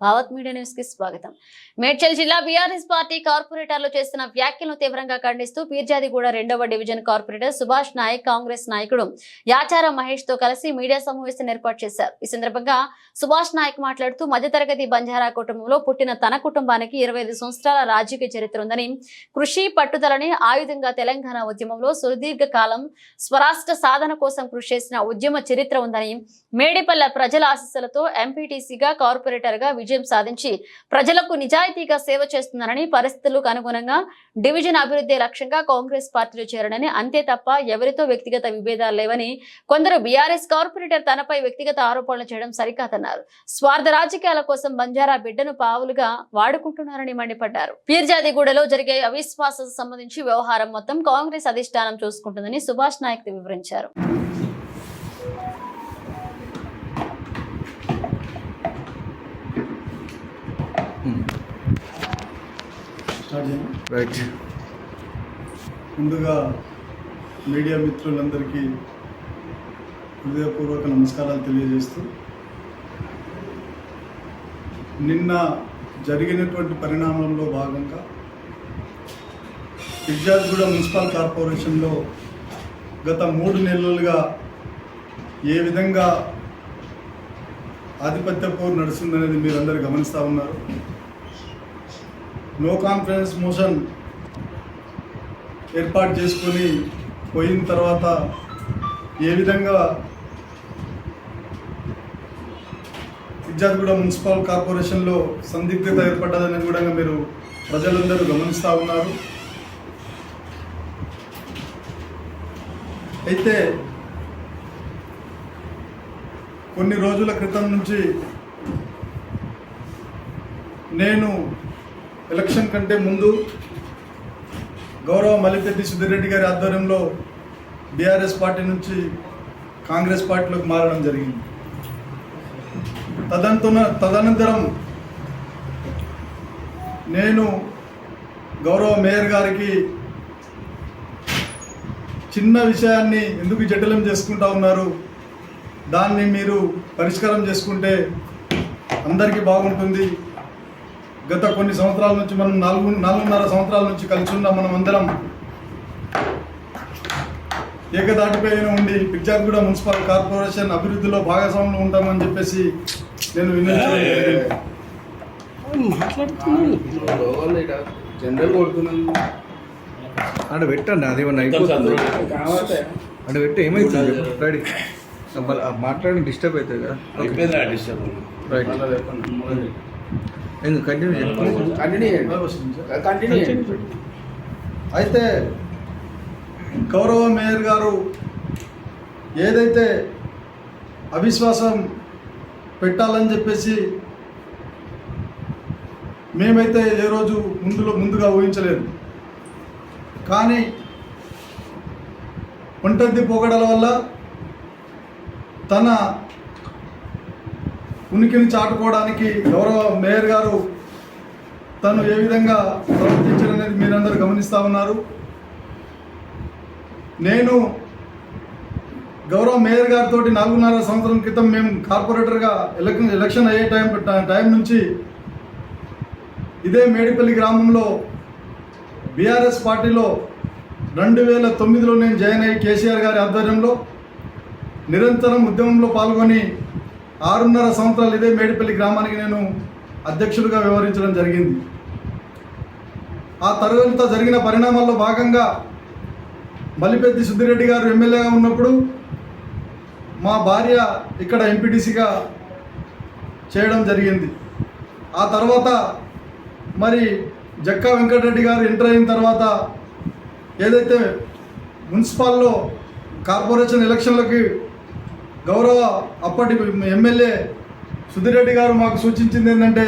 Bhavat media న్యూస్కి స్వాగతం. మేడ్చల్ జిల్లా బీఆర్ఎస్ పార్టీ కార్పొరేటర్లు చేస్తున్న వ్యాఖ్యలను తీవ్రంగా ఖండిస్తూ పీర్జాదిగూడ రెండవ డివిజన్ కార్పొరేటర్ సుభాష్ నాయక్ కాంగ్రెస్ నాయకుడు యాచారం మహేష్తో కలిసి మీడియా సమావేశం ఏర్పాటు చేశారు. ఈ సందర్భంగా సుభాష్ నాయక్ మాట్లాడుతూ మధ్యతరగతి బంజారా కుటుంబంలో పుట్టిన తన కుటుంబానికి ఇరవై ఐదు సంవత్సరాల రాజకీయ చరిత్ర ఉందని కృషి పట్టుదలని ఆయుధంగా తెలంగాణ ఉద్యమంలో సుదీర్ఘ కాలం స్వరాష్ట్ర సాధన కోసం కృషి చేసిన ఉద్యమ చరిత్ర ఉందని మేడిపల్ల ప్రజల ఆశీస్సులతో ఎంపీటీసీగా కార్పొరేటర్గా విజయం సాధించి ప్రజలకు నిజాయితీగా సేవ చేస్తున్నారని పరిస్థితులకు అనుగుణంగా డివిజన్ అభివృద్ధి లక్ష్యంగా కాంగ్రెస్ పార్టీలో చేరడని అంతే తప్ప ఎవరితో వ్యక్తిగత విభేదాలు లేవని కొందరు బీఆర్ఎస్ కార్పొరేటర్ తనపై వ్యక్తిగత ఆరోపణలు చేయడం సరికాదన్నారు. స్వార్థ రాజకీయాల కోసం బంజారా బిడ్డను పావులుగా వాడుకుంటున్నారని మండిపడ్డారు. పీర్జాదిగూడలో జరిగే అవిశ్వాసం సంబంధించి వ్యవహారం మొత్తం కాంగ్రెస్ అధిష్టానం చూసుకుంటుందని సుభాష్ నాయక్ వివరించారు. స్టార్ట్ చేయండి రైట్ ముందుగా మీడియా మిత్రులందరికీ హృదయపూర్వక నమస్కారాలు తెలియజేస్తూ నిన్న జరిగినటువంటి పరిణామంలో భాగంగా విద్యార్థిగూడ మున్సిపల్ కార్పొరేషన్లో గత మూడు నెలలుగా ఏ విధంగా ఆధిపత్య పోరు నడుస్తుందనేది మీరందరూ గమనిస్తూ ఉన్నారు. నో కాన్ఫిడెన్స్ మోషన్ ఏర్పాటు చేసుకొని పోయిన తర్వాత ఏ విధంగా విద్యార్థిగూడ మున్సిపల్ కార్పొరేషన్లో సందిగ్ధత ఏర్పడ్డదని కూడా మీరు ప్రజలందరూ గమనిస్తూ ఉన్నారు. అయితే కొన్ని రోజుల క్రితం నుంచి నేను ఎలక్షన్ కంటే ముందు గౌరవ మల్లిపెద్ది సుధిరెడ్డి రెడ్డి గారి ఆధ్వర్యంలో బీఆర్ఎస్ పార్టీ నుంచి కాంగ్రెస్ పార్టీలోకి మారడం జరిగింది. తదంతున తదనంతరం నేను గౌరవ మేయర్ గారికి చిన్న విషయాన్ని ఎందుకు జటిలం చేసుకుంటా ఉన్నారు దాన్ని మీరు పరిష్కారం చేసుకుంటే అందరికీ బాగుంటుంది. గత కొన్ని సంవత్సరాల నుంచి మనం నాలుగు నాలుగున్నర సంవత్సరాల నుంచి కలిసి ఉన్న మనం అందరం ఏకదాటిపైన ఉండి పిక్చర్గూడ మున్సిపల్ కార్పొరేషన్ అభివృద్ధిలో భాగస్వాములు ఉంటామని చెప్పేసి నేను అంటే పెట్టండి అది ఏమన్నా అయిపోతుంది. అంటే పెట్టి ఏమైతుంది? రెడీ. మాట్లాడి డిస్టర్బ్ అవుతుంది కదా. Disturb. Right. Continue continue continue అయితే గౌరవ మేయర్ గారు ఏదైతే అవిశ్వాసం పెట్టాలని చెప్పేసి మేమైతే ఏ రోజు ముందులో ముందుగా ఊహించలేదు. కానీ ఒంటద్ది పోగడల వల్ల తన ఉనికిని చాటుకోవడానికి గౌరవ మేయర్ గారు తను ఏ విధంగా ప్రవర్తించారనేది మీరందరూ గమనిస్తూ ఉన్నారు. నేను గౌరవ మేయర్ గారితో నాలుగున్నర సంవత్సరం క్రితం మేము కార్పొరేటర్గా ఎలక్షన్ ఎలక్షన్ అయ్యే టైం టైం నుంచి ఇదే మేడిపల్లి గ్రామంలో బీఆర్ఎస్ పార్టీలో రెండు వేల తొమ్మిదిలో నేను జాయిన్ అయ్యి కేసీఆర్ గారి ఆధ్వర్యంలో నిరంతరం ఉద్యమంలో పాల్గొని ఆరున్నర సంవత్సరాలు ఇదే మేడిపల్లి గ్రామానికి నేను అధ్యక్షుడిగా వ్యవహరించడం జరిగింది. ఆ తర్వాత జరిగిన పరిణామాల్లో భాగంగా మల్లిపెద్ది సుద్దిరెడ్డి గారు ఎమ్మెల్యేగా ఉన్నప్పుడు మా భార్య ఇక్కడ ఎంపీటీసీగా చేయడం జరిగింది. ఆ తర్వాత మరి జక్కా వెంకటరెడ్డి గారు ఎంటర్ అయిన తర్వాత ఏదైతే మున్సిపాల్లో కార్పొరేషన్ ఎలక్షన్లకి గౌరవ అప్పటి ఎమ్మెల్యే సుధిరెడ్డి గారు మాకు సూచించింది ఏంటంటే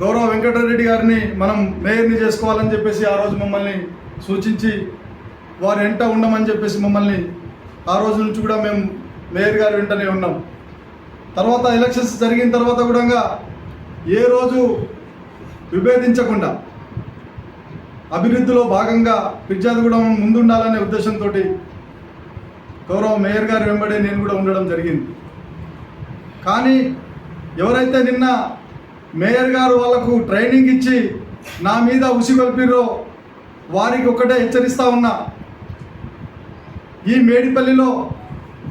గౌరవ వెంకటరెడ్డి గారిని మనం మేయర్ని చేసుకోవాలని చెప్పేసి ఆ రోజు మమ్మల్ని సూచించి వారు వెంట ఉండమని చెప్పేసి మమ్మల్ని ఆ రోజు నుంచి కూడా మేము మేయర్ గారి వెంటనే ఉన్నాం. తర్వాత ఎలక్షన్స్ జరిగిన తర్వాత కూడా ఏ రోజు విభేదించకుండా అభివృద్ధిలో భాగంగా ఫిర్యాదు కూడా ముందుండాలనే ఉద్దేశంతో గౌరవ మేయర్ గారు వెంబడే నేను కూడా ఉండడం జరిగింది. కానీ ఎవరైతే నిన్న మేయర్ గారు వాళ్ళకు ట్రైనింగ్ ఇచ్చి నా మీద ఉసిగొల్పిరో వారికి ఒకటే హెచ్చరిస్తా ఉన్నా. ఈ మేడిపల్లిలో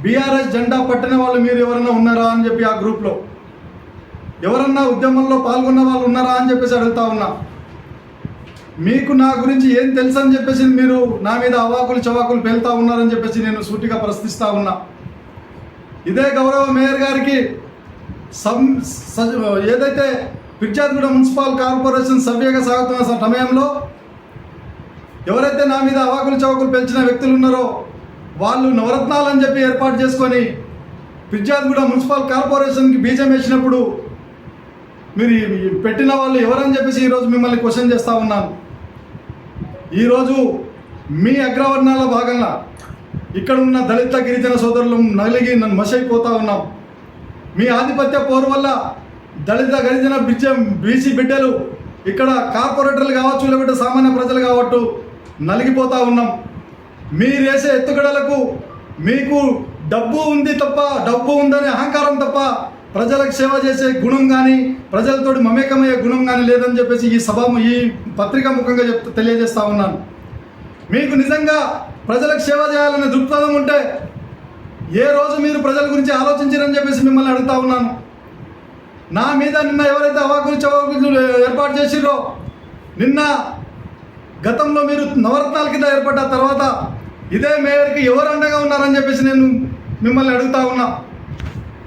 బీఆర్ఎస్ జెండా పట్టిన వాళ్ళు మీరు ఎవరైనా ఉన్నారా అని చెప్పి ఆ గ్రూప్లో ఎవరన్నా ఉద్యమంలో పాల్గొన్న వాళ్ళు ఉన్నారా అని చెప్పేసి అడుగుతా ఉన్నా. మీకు నా గురించి ఏం తెలుసు అని చెప్పేసి మీరు నా మీద అవాకులు చవాకులు పెళ్తా ఉన్నారని చెప్పేసి నేను సూటిగా ప్రశ్నిస్తా ఉన్నా. ఇదే గౌరవ మేయర్ గారికి సం ఏదైతే పిర్జాదిగూడ మున్సిపల్ కార్పొరేషన్ సభ్యగా సాగుతున్న సమయంలో ఎవరైతే నా మీద అవాకులు చవాకులు పెంచిన వ్యక్తులు ఉన్నారో వాళ్ళు నవరత్నాలు అని చెప్పి ఏర్పాటు చేసుకొని పిచ్చార్గూడ మున్సిపల్ కార్పొరేషన్కి బీజం వేసినప్పుడు మీరు పెట్టిన వాళ్ళు ఎవరని చెప్పేసి ఈరోజు మిమ్మల్ని క్వశ్చన్ చేస్తూ ఉన్నాను. ఈరోజు మీ అగ్రవర్ణాల భాగంగా ఇక్కడ ఉన్న దళిత గిరిజన సోదరులు నలిగి నన్ను మసైపోతా ఉన్నాం. మీ ఆధిపత్య పోరు వల్ల దళిత గిరిజన బిడ్జ బీసీ బిడ్డలు ఇక్కడ కార్పొరేటర్లు కావచ్చు లేకపోతే సామాన్య ప్రజలు కావచ్చు నలిగిపోతా ఉన్నాం. మీరు వేసే ఎత్తుగడలకు మీకు డబ్బు ఉంది తప్ప డబ్బు ఉందనే అహంకారం తప్ప ప్రజలకు సేవ చేసే గుణం కానీ ప్రజలతో మమేకమయ్యే గుణం కానీ లేదని చెప్పేసి ఈ సభ ఈ పత్రికా ముఖంగా చెప్తూ తెలియజేస్తా ఉన్నాను. మీకు నిజంగా ప్రజలకు సేవ చేయాలనే దృక్పథం ఉంటే ఏ రోజు మీరు ప్రజల గురించి ఆలోచించారని చెప్పేసి మిమ్మల్ని అడుగుతా ఉన్నాను. నా మీద నిన్న ఎవరైతే అవాకులు చవాకులు ఏర్పాటు చేసిరో నిన్న గతంలో మీరు నవరత్నాల కింద ఏర్పడ్డ తర్వాత ఇదే మేయర్కి ఎవరు అండగా ఉన్నారని చెప్పేసి నేను మిమ్మల్ని అడుగుతా ఉన్నా.